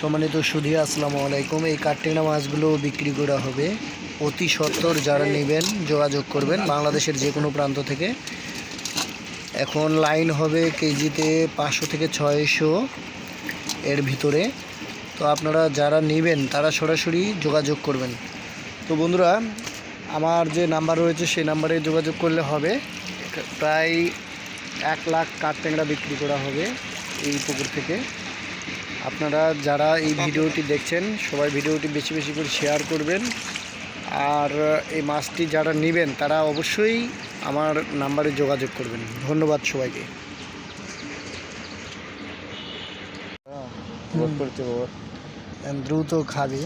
সম্মানিত সুধী, আসসালামু আলাইকুম। এই কাঠটেংরা মাছগুলো বিক্রি করা হবে। অতি সত্তর যারা নেবেন, যোগাযোগ করবেন বাংলাদেশের যে কোনো প্রান্ত থেকে। এখন লাইন হবে কেজিতে পাঁচশো থেকে ছয়শো এর ভিতরে। তো আপনারা যারা নেবেন, তারা সরাসরি যোগাযোগ করবেন। তো বন্ধুরা, আমার যে নাম্বার রয়েছে, সেই নাম্বারে যোগাযোগ করলে হবে। প্রায় এক লাখ কাঠটেংরা বিক্রি করা হবে এই পুকুর থেকে। আপনারা যারা এই ভিডিওটি দেখছেন সবাই ভিডিওটি বেশি বেশি করে শেয়ার করবেন। আর এই মাছটি যারা নেবেন তারা অবশ্যই আমার নাম্বারে যোগাযোগ করবেন। ধন্যবাদ সবাইকে। বোধ দ্রুত খাবে।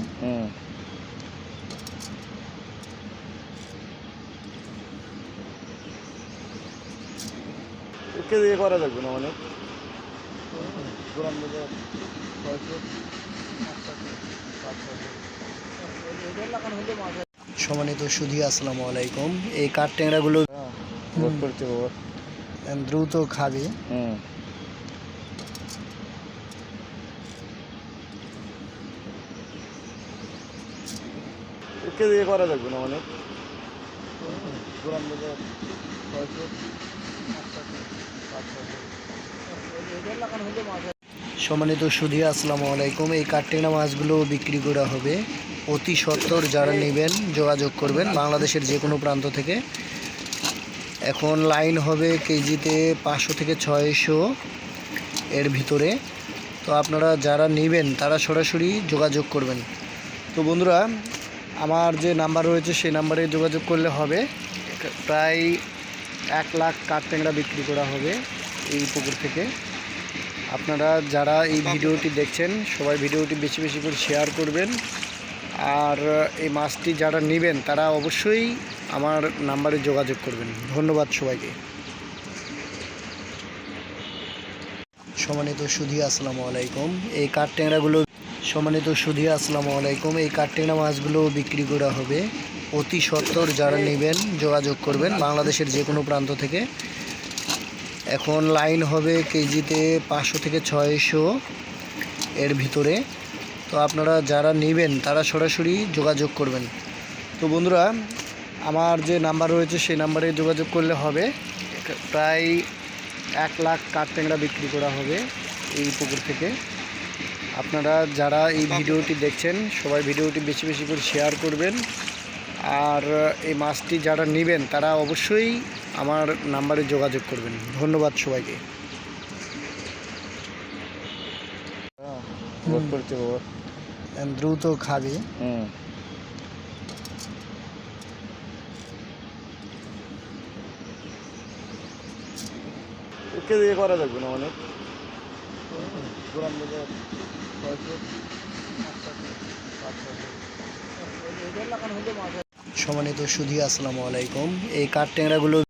দিয়ে করা যাবে না মানে? পুরান বাজার ছয়শো সম্মানিত সুধী আসসালামু আলাইকুম। এই কাঠ বোধ করছে দ্রুত খাবে। হুম। একে দিয়ে করা যাবে না বাজার ছয়শো সম্মানিত সুধী, আসসালামু আলাইকুম। এই কাঠটেংরা মাছগুলো বিক্রি করা হবে। অতি সত্তর যারা নেবেন, যোগাযোগ করবেন বাংলাদেশের যে কোনো প্রান্ত থেকে। এখন লাইন হবে কেজিতে পাঁচশো থেকে ছয়শো এর ভিতরে। তো আপনারা যারা নেবেন, তারা সরাসরি যোগাযোগ করবেন। তো বন্ধুরা, আমার যে নাম্বার রয়েছে, সেই নাম্বারে যোগাযোগ করলে হবে। প্রায় এক লাখ কাঠটেংরা বিক্রি করা হবে এই পুকুর থেকে। আপনারা যারা এই ভিডিওটি দেখছেন, সবাই ভিডিওটি বেশি বেশি করে শেয়ার করবেন। আর এই মাছটি যারা নেবেন, তারা অবশ্যই আমার নাম্বারে যোগাযোগ করবেন। ধন্যবাদ সবাইকে। সম্মানিত সুধী, আসসালামু আলাইকুম। এই কাঠটেংরাগুলো সম্মানিত সুধী, আসসালামু আলাইকুম। এই কাঠটেংরা মাছগুলো বিক্রি করা হবে। অতি সত্তর যারা নেবেন, যোগাযোগ করবেন। বাংলাদেশের যে কোনো প্রান্ত থেকে। এখন লাইন হবে কেজিতে পাঁচশো থেকে ছয়শো এর ভিতরে। তো আপনারা যারা নেবেন, তারা সরাসরি যোগাযোগ করবেন। তো বন্ধুরা, আমার যে নাম্বার রয়েছে, সেই নাম্বারে যোগাযোগ করলে হবে। প্রায় এক লাখ কাঠটেংরা বিক্রি করা হবে এই পুকুর থেকে। আপনারা যারা এই ভিডিওটি দেখছেন, সবাই ভিডিওটি বেশি বেশি করে শেয়ার করবেন। আর এই মাছটি যারা নেবেন তারা অবশ্যই আমার নাম্বারে যোগাযোগ করবেন। ধন্যবাদ সবাইকে। দ্রুত খাবে। দিয়ে করা যাবে না পুরান ছয়শো সম্মানিত সুধী আসসালামু আলাইকুম। এই কাঠটেংরাগুলো